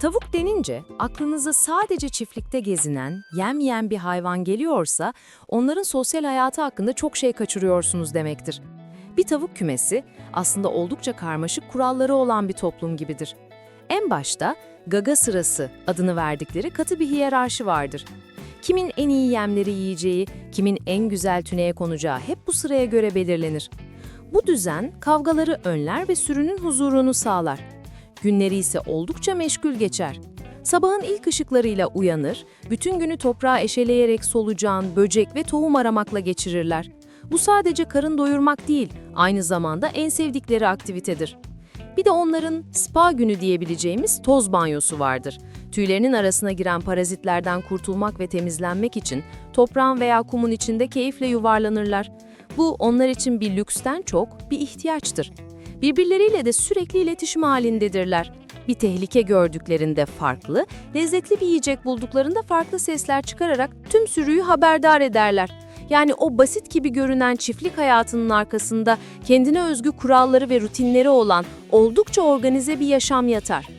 Tavuk denince aklınıza sadece çiftlikte gezinen, yem yiyen bir hayvan geliyorsa onların sosyal hayatı hakkında çok şey kaçırıyorsunuz demektir. Bir tavuk kümesi aslında oldukça karmaşık kuralları olan bir toplum gibidir. En başta gaga sırası adını verdikleri katı bir hiyerarşi vardır. Kimin en iyi yemleri yiyeceği, kimin en güzel tüneye konacağı hep bu sıraya göre belirlenir. Bu düzen kavgaları önler ve sürünün huzurunu sağlar. Günleri ise oldukça meşgul geçer. Sabahın ilk ışıklarıyla uyanır, bütün günü toprağa eşeleyerek solucan, böcek ve tohum aramakla geçirirler. Bu sadece karın doyurmak değil, aynı zamanda en sevdikleri aktivitedir. Bir de onların spa günü diyebileceğimiz toz banyosu vardır. Tüylerinin arasına giren parazitlerden kurtulmak ve temizlenmek için toprağın veya kumun içinde keyifle yuvarlanırlar. Bu onlar için bir lüksten çok bir ihtiyaçtır. Birbirleriyle de sürekli iletişim halindedirler. Bir tehlike gördüklerinde farklı, lezzetli bir yiyecek bulduklarında farklı sesler çıkararak tüm sürüyü haberdar ederler. Yani o basit gibi görünen çiftlik hayatının arkasında kendine özgü kuralları ve rutinleri olan oldukça organize bir yaşam yatar.